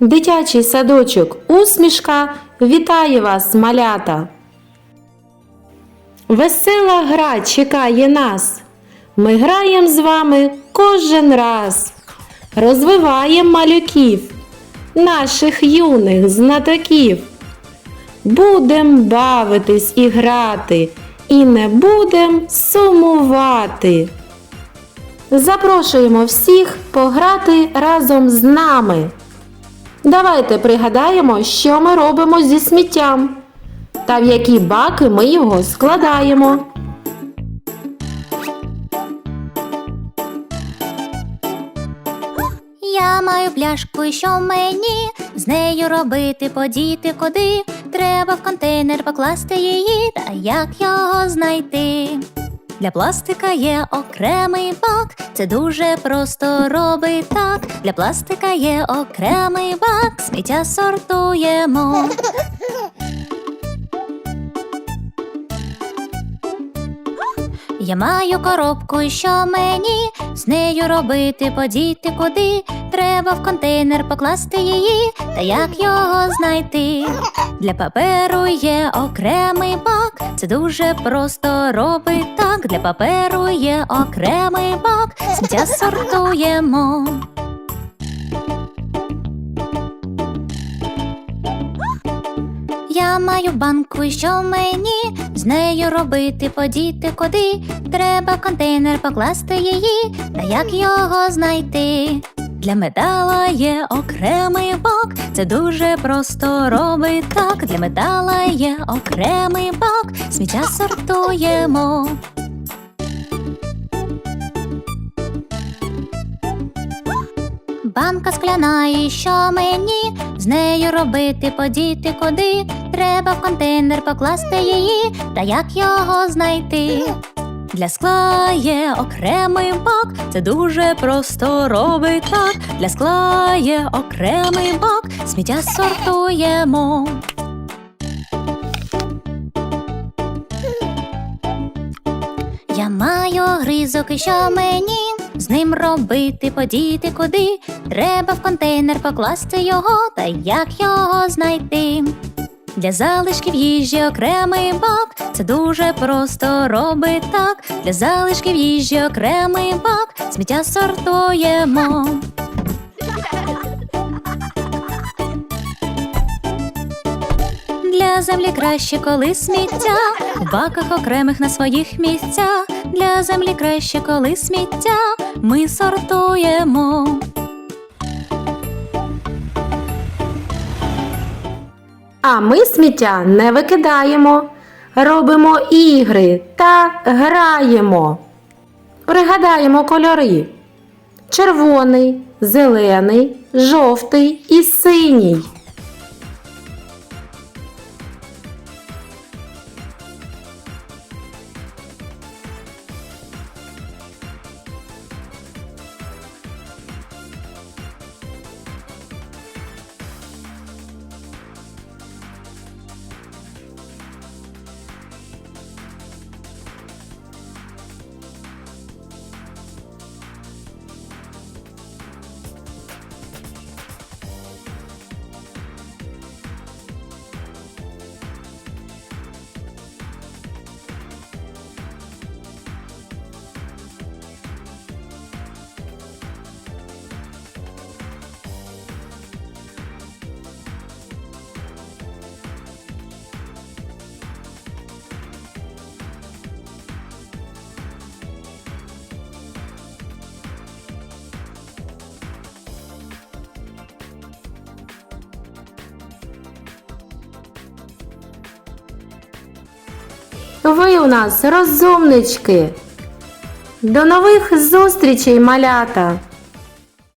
Дитячий садочок усмішка вітає вас, малята. Весела гра чекає нас. Ми граємо з вами кожен раз. Розвиваємо малюків, наших юних знатоків. Будем бавитись і грати, і не будем сумувати. Запрошуємо всіх пограти разом з нами. Давайте пригадаємо, що ми робимо зі сміттям та в які баки ми його складаємо. Я маю пляшку, що мені з нею робити, подіти куди? Треба в контейнер покласти її, та як його знайти? Для пластика є окремий бак, це дуже просто робить так. Для пластика є окремий бак, сміття сортуємо. Я маю коробку, що мені з нею робити, подіти куди? Треба в контейнер покласти її, та як його знайти? Для паперу є окремий бак, це дуже просто робить Для паперу є окремий бак, сміття сортуємо. Я маю банку, що мені з нею робити, подіти куди? Треба контейнер покласти її, та як його знайти? Для метала є окремий бак, це дуже просто робить так. Для метала є окремий бак, сміття сортуємо. Банка скляна, і що мені з нею робити, подіти куди? Треба в контейнер покласти її, та як його знайти? Для скла є окремий бак, це дуже просто робить так. Для скла є окремий бак, сміття сортуємо. Я маю гризок, і що мені з ним робити, подіти куди? Треба в контейнер покласти його, та як його знайти? Для залишків їжі окремий бак, це дуже просто робить так. Для залишків їжі окремий бак, сміття сортуємо. Для землі краще, коли сміття в баках окремих на своїх місцях. Для землі краще, коли сміття ми сортуємо. А ми сміття не викидаємо, робимо ігри та граємо. Пригадаємо кольори: червоний, зелений, жовтий і синій. Ви у нас розумнички. До нових зустрічей, малята!